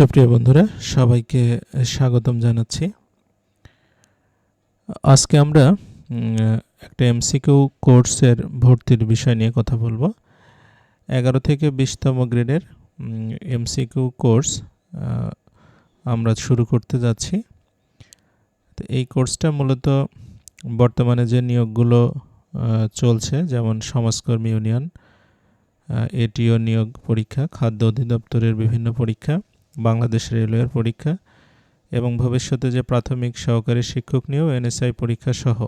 সুপ্রিয় বন্ধুরা, সবাইকে স্বাগতম জানাচ্ছি। আজকে আমরা একটা এমসিকিউ কোর্সের ভর্তির বিষয় নিয়ে কথা বলব। এগারো থেকে বিশতম গ্রেডের এমসিকিউ কোর্স আমরা শুরু করতে যাচ্ছি। তো এই কোর্সটা মূলত বর্তমানে যে নিয়োগগুলো চলছে, যেমন সমাজকর্মী ইউনিয়ন এটিও নিয়োগ পরীক্ষা, খাদ্য অধিদপ্তরের বিভিন্ন পরীক্ষা। বাংলাদেশ রেলওয়ের পরীক্ষা এবং ভবিষ্যতে যে প্রাথমিক সহকারী শিক্ষক নিয়োগ, এনএসআই পরীক্ষা সহ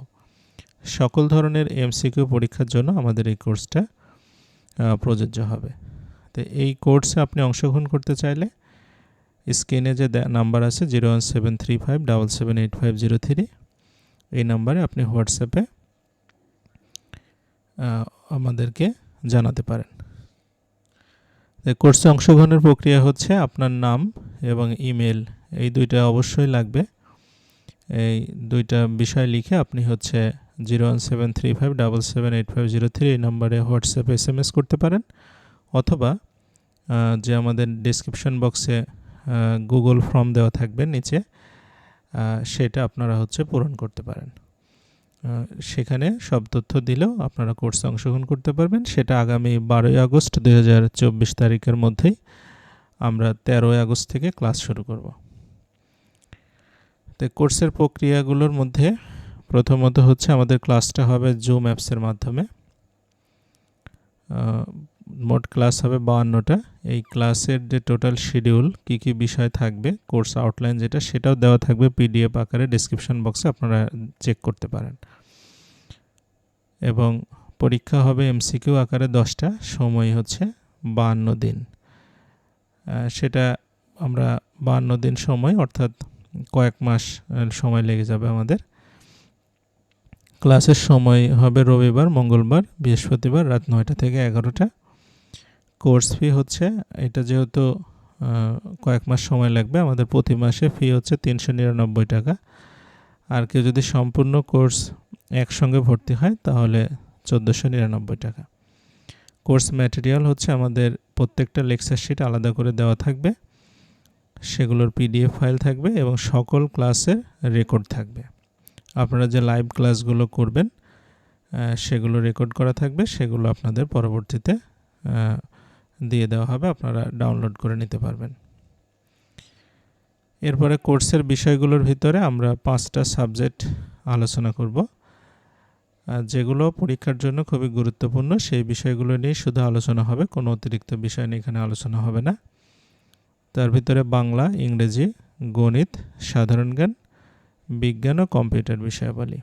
সকল ধরনের এমসিকিউ পরীক্ষার জন্য আমাদের এই কোর্সটা প্রযোজ্য হবে। তো এই কোর্সে আপনি অংশগ্রহণ করতে চাইলে স্ক্রিনে যে নাম্বার আছে zero one seven three five double seven eight five zero three, এই নাম্বারে আপনি হোয়াটসঅ্যাপে আমাদেরকে জানাতে পারেন। কোর্সে অংশগ্রহণের প্রক্রিয়া হচ্ছে আপনার নাম এবং ইমেল এই দুইটা অবশ্যই লাগবে। এই দুইটা বিষয় লিখে আপনি হচ্ছে zero one seven three five double seven eight five zero three এই নম্বরে হোয়াটসঅ্যাপে এস এম এস করতে পারেন অথবা যে আমাদের ডিসক্রিপশন বক্সে গুগল ফর্ম দেওয়া থাকবে নিচে সেটা আপনারা হচ্ছে পূরণ করতে পারেন। সেখানে সব তথ্য দিলেও আপনারা কোর্সে অংশগ্রহণ করতে পারবেন। সেটা আগামী বারোই আগস্ট দু হাজার চব্বিশ তারিখের মধ্যেই আমরা তেরোই আগস্ট থেকে ক্লাস শুরু করব। তো কোর্সের প্রক্রিয়াগুলোর মধ্যে প্রথমত হচ্ছে আমাদের ক্লাসটা হবে জুম অ্যাপসের মাধ্যমে। মোট ক্লাস হবে বাউান্নটা। এই ক্লাসের যে টোটাল শিডিউল কি কি বিষয় থাকবে কোর্স আউটলাইন যেটা, সেটাও দেওয়া থাকবে পিডিএফ আকারে ডিসক্রিপশন বক্সে আপনারা চেক করতে পারেন। এবং পরীক্ষা হবে এমসিকিউ আকারে দশটা, সময় হচ্ছে বাহান্ন দিন। সেটা আমরা বাহান্ন দিন সময়, অর্থাৎ কয়েক মাস সময় লেগে যাবে আমাদের। ক্লাসের সময় হবে রবিবার, মঙ্গলবার, বৃহস্পতিবার, রাত নয়টা থেকে এগারোটা। কোর্স ফি হচ্ছে, এটা যেহেতু কয়েক মাস সময় লাগবে, আমাদের প্রতি মাসে ফি হচ্ছে তিনশো নিরানব্বই টাকা। আর কেউ যদি সম্পূর্ণ কোর্স একসঙ্গে ভর্তি হয়, তাহলে চোদ্দোশো নিরানব্বই টাকা। কোর্স ম্যাটেরিয়াল হচ্ছে আমাদের প্রত্যেকটা লেকচার শিট আলাদা করে দেওয়া থাকবে, সেগুলোর পিডিএফ ফাইল থাকবে এবং সকল ক্লাসের রেকর্ড থাকবে। আপনারা যে লাইভ ক্লাসগুলো করবেন সেগুলো রেকর্ড করা থাকবে, সেগুলো আপনাদের পরবর্তীতে দিয়ে দেওয়া হবে, আপনারা ডাউনলোড করে নিতে পারবেন। এরপরে কোর্সের বিষয়গুলোর ভিতরে আমরা পাঁচটা সাবজেক্ট আলোচনা করব যেগুলো পরীক্ষার জন্য খুবই গুরুত্বপূর্ণ। সেই বিষয়গুলো নিয়ে শুধু আলোচনা হবে, কোনো অতিরিক্ত বিষয় নিয়ে এখানে আলোচনা হবে না। তার ভিতরে বাংলা, ইংরেজি, গণিত, সাধারণ জ্ঞান, বিজ্ঞান ও কম্পিউটার বিষয়াবলী।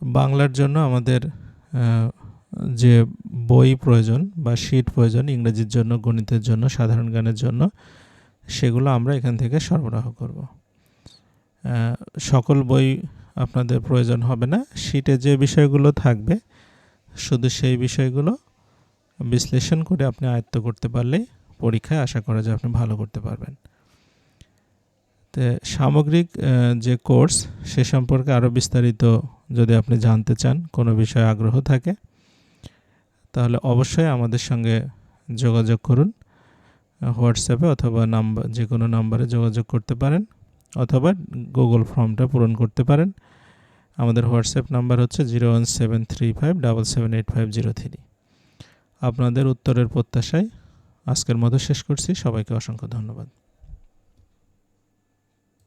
বাংলার জন্য আমাদের যে বই প্রয়োজন বা শিট প্রয়োজন, ইংরেজির জন্য, গণিতের জন্য, সাধারণ জ্ঞানের জন্য, সেগুলো আমরা এখান থেকে সরবরাহ করব। সকল বই আপনাদের প্রয়োজন হবে না। শিটে যে বিষয়গুলো থাকবে, শুধু সেই বিষয়গুলো বিশ্লেষণ করে আপনি আয়ত্ত করতে পারলেই পরীক্ষায় আশা করা যায় আপনি ভালো করতে পারবেন। তো সামগ্রিক যে কোর্স সে সম্পর্কে আরও বিস্তারিত যদি আপনি জানতে চান, কোনো বিষয়ে আগ্রহ থাকে তাহলে অবশ্যই আমাদের সঙ্গে যোগাযোগ করুন, হোয়াটসঅ্যাপে অথবা নাম্বার, যে কোনো নাম্বারে যোগাযোগ করতে পারেন অথবা গুগল ফর্মটা পূরণ করতে পারেন। আমাদের হোয়াটসঅ্যাপ নাম্বার হচ্ছে zero one seven three five double seven eight five zero three. আপনাদের উত্তরের প্রত্যাশায় আজকের মতো শেষ করছি। সবাইকে অসংখ্য ধন্যবাদ।